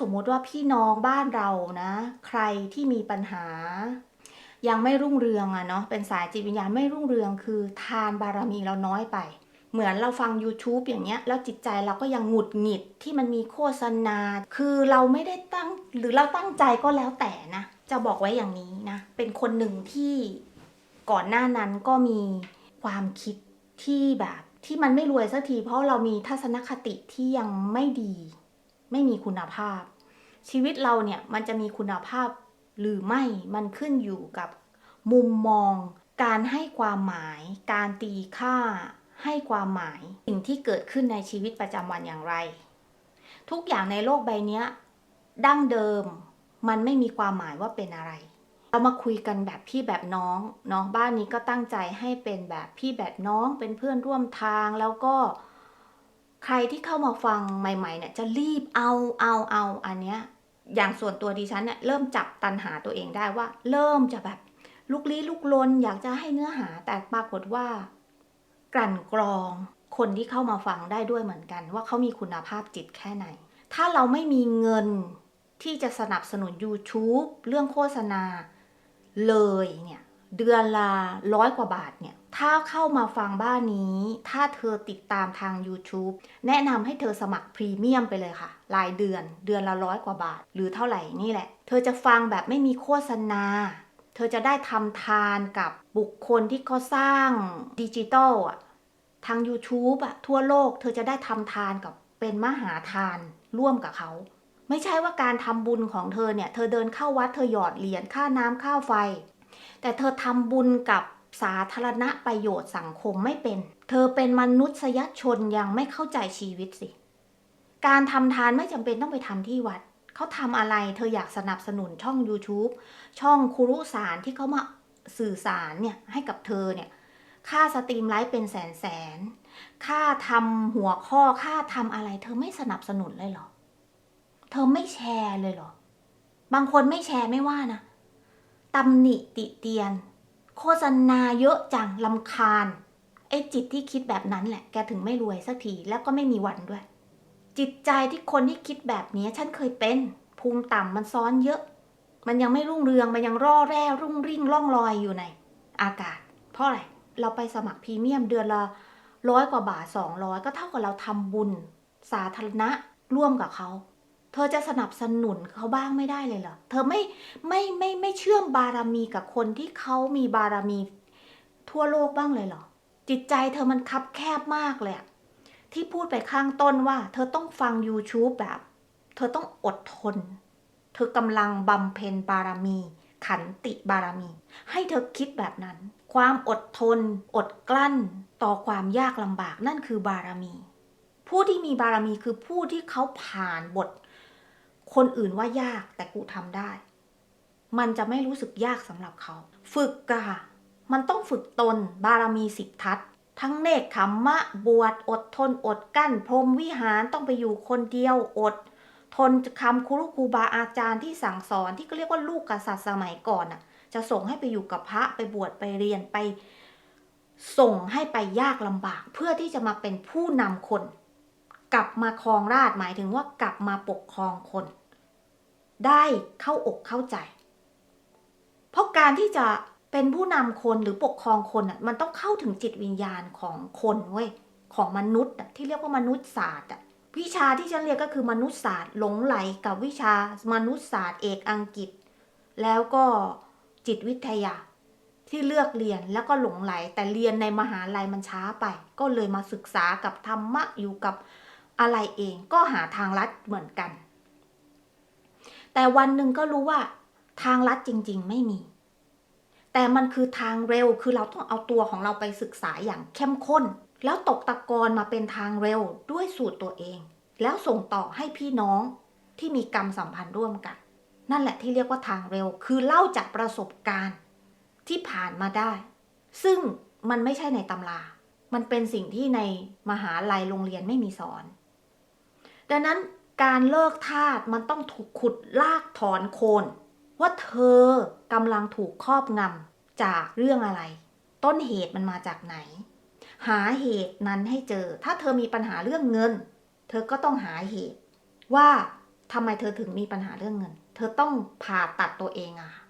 สมมุติว่าพี่น้องบ้านเรานะ ใครที่มีปัญหา ยังไม่รุ่งเรืองอะเนาะเป็นสายจิตวิญญาณไม่รุ่งเรืองคือทานบารมีเราน้อยไป เหมือนเราฟัง YouTube อย่างเงี้ยแล้วจิตใจเราก็ยังหงุดหงิดที่มันมีโฆษณา คือเราไม่ได้ตั้งหรือเราตั้งใจก็แล้วแต่นะจะบอกไว้อย่างนี้นะ เป็นคนหนึ่งที่ก่อนหน้านั้นก็มีความคิดที่แบบ ที่มันไม่รวยสักทีเพราะเรามีทัศนคติที่ยังไม่ดี ไม่มีคุณภาพ ชีวิตเราเนี่ยมันจะมีคุณภาพหรือไม่มันขึ้นอยู่กับมุมมอง การให้ความหมาย การตีค่า ให้ความหมาย สิ่งที่เกิดขึ้นในชีวิตประจำวันอย่างไร ทุกอย่างในโลกใบนี้ดั้งเดิมมันไม่มีความหมายว่าเป็นอะไร เรามาคุยกันแบบพี่แบบน้องเนาะบ้านนี้ก็ตั้งใจให้เป็นแบบพี่แบบน้องเป็นเพื่อนร่วมทางแล้วก็ ใครที่เข้ามาฟังใหม่ๆเนี่ยจะรีบเอาเอาเอาอันเนี้ยอย่างส่วนตัวดิฉันเนี่ยเริ่มจับตันหาตัวเองได้ว่า เริ่มจะแบบลุกลี้ลุกลนอยากจะให้เนื้อหาแต่ปรากฏว่า กลั่นกรองคนที่เข้ามาฟังได้ด้วยเหมือนกัน ว่าเขามีคุณภาพจิตแค่ไหน ถ้าเราไม่มีเงินที่จะสนับสนุน YouTube เรื่องโฆษณาเลยเนี่ย เดือนละร้อยกว่าบาทเนี่ย ถ้าเข้ามาฟังบ้านนี้ ถ้าเธอติดตามทาง YouTube แนะนำให้เธอสมัครพรีเมียมไปเลยค่ะ รายเดือน เดือนละร้อยกว่าบาท หรือเท่าไหร่นี่แหละ เธอจะฟังแบบไม่มีโฆษณา เธอจะได้ทำทานกับบุคคลที่เขาสร้างดิจิตอลอะทาง YouTube อะทั่วโลก เธอจะได้ทำทานกับเป็นมหาทานร่วมกับเขาไม่ใช่ว่าการทำบุญของเธอเนี่ย เธอเดินเข้าวัดเธอหยอดเหรียญค่าน้ำค่าไฟ แต่เธอทำบุญกับสาธารณประโยชน์สังคมไม่เป็น เธอเป็นมนุษยชนยังไม่เข้าใจชีวิตสิ การทำทานไม่จำเป็นต้องไปทำที่วัด เขาทำอะไร เธออยากสนับสนุนช่อง YouTube ช่องครุสารที่เขามาสื่อสารเนี่ยให้กับเธอเนี่ย ค่าสตรีมไลฟ์เป็นแสนแสน ค่าทำหัวข้อ ค่าทำอะไร เธอไม่สนับสนุนเลยเหรอ เธอไม่แชร์เลยเหรอ บางคนไม่แชร์ไม่ว่านะ ตำหนิติเตียน โฆษณาเยอะจังลำคาญไอ้จิตที่คิดแบบนั้นแหละแกถึงไม่รวยสักทีแล้วก็ไม่มีวันด้วย จิตใจที่คนที่คิดแบบนี้ฉันเคยเป็น ภูมิต่ำมันซ้อนเยอะ มันยังไม่รุ่งเรืองมันยังร่อแร่รุ่งริ่งล่องลอยอยู่ใน อากาศ เพราะอะไรเราไปสมัครพรีเมียมเดือนละร้อยกว่าบาทสองร้อยก็เท่ากับเราทำบุญ สาธารณะร่วมกับเขา เธอจะสนับสนุนเขาบ้างไม่ได้เลยเหรอ เธอไม่ไม่ไม่ไม่เชื่อมบารมีกับคนที่เขามีบารมีทั่วโลกบ้างเลยเหรอ จิตใจเธอมันคับแคบมากเลยที่พูดไปข้างต้นว่า เธอต้องฟัง YouTube แบบ เธอต้องอดทน เธอกำลังบำเพ็ญบารมี ขันติบารมี ให้เธอคิดแบบนั้น ความอดทน อดกลั้น ต่อความยากลำบากนั่นคือบารมี ผู้ที่มีบารมีคือผู้ที่เขาผ่านบท คนอื่นว่ายากแต่กูทำได้ มันจะไม่รู้สึกยากสำหรับเขา ฝึกกะมันต้องฝึกตนบารมีสิบทัศทั้งเนคขมมะบวชอดทนอดกั้น พรมวิหารต้องไปอยู่คนเดียวอด ทนคำครูครูบาอาจารย์ที่สั่งสอนที่ก็เรียกว่าลูกกษัตริย์สมัยก่อนน่ะ จะส่งให้ไปอยู่กับพระไปบวชไปเรียนไป ส่งให้ไปยากลำบาก เพื่อที่จะมาเป็นผู้นำคน กลับมาครองราชหมายถึงว่ากลับมาปกครองคน ได้เข้าอกเข้าใจ เพราะการที่จะเป็นผู้นำคนหรือปกครองคนอะมันต้องเข้าถึงจิตวิญญาณของคนเว้ยของมนุษย์ที่เรียกว่ามนุษยศาสตร์อะวิชาที่ฉันเรียนก็คือมนุษยศาสตร์หลงไหลกับวิชามนุษยศาสตร์เอกอังกฤษ แล้วก็จิตวิทยา ที่เลือกเรียนแล้วก็หลงไหล แต่เรียนในมหาลัยมันช้าไป ก็เลยมาศึกษากับธรรมะอยู่กับอะไรเองก็หาทางลัดเหมือนกัน แต่วันหนึ่งก็รู้ว่าทางลัดจริง ๆ ไม่มี แต่มันคือทางเร็วคือเราต้องเอาตัวของเราไปศึกษาอย่างเข้มข้น แล้วตกตะกอนมาเป็นทางเร็วด้วยสูตรตัวเอง แล้วส่งต่อให้พี่น้องที่มีกรรมสัมพันธ์ร่วมกัน นั่นแหละที่เรียกว่าทางเร็ว คือเล่าจากประสบการณ์ที่ผ่านมาได้ ซึ่งมันไม่ใช่ในตำรา มันเป็นสิ่งที่ในมหาลัยโรงเรียนไม่มีสอน ดังนั้น การเลิกทาสมันต้องถูกขุดลากถอนโคน ว่าเธอกำลังถูกครอบงำจากเรื่องอะไร ต้นเหตุมันมาจากไหน หาเหตุนั้นให้เจอ ถ้าเธอมีปัญหาเรื่องเงิน เธอก็ต้องหาเหตุ ว่าทำไมเธอถึงมีปัญหาเรื่องเงิน เธอต้องผ่าตัดตัวเองอะค่ะ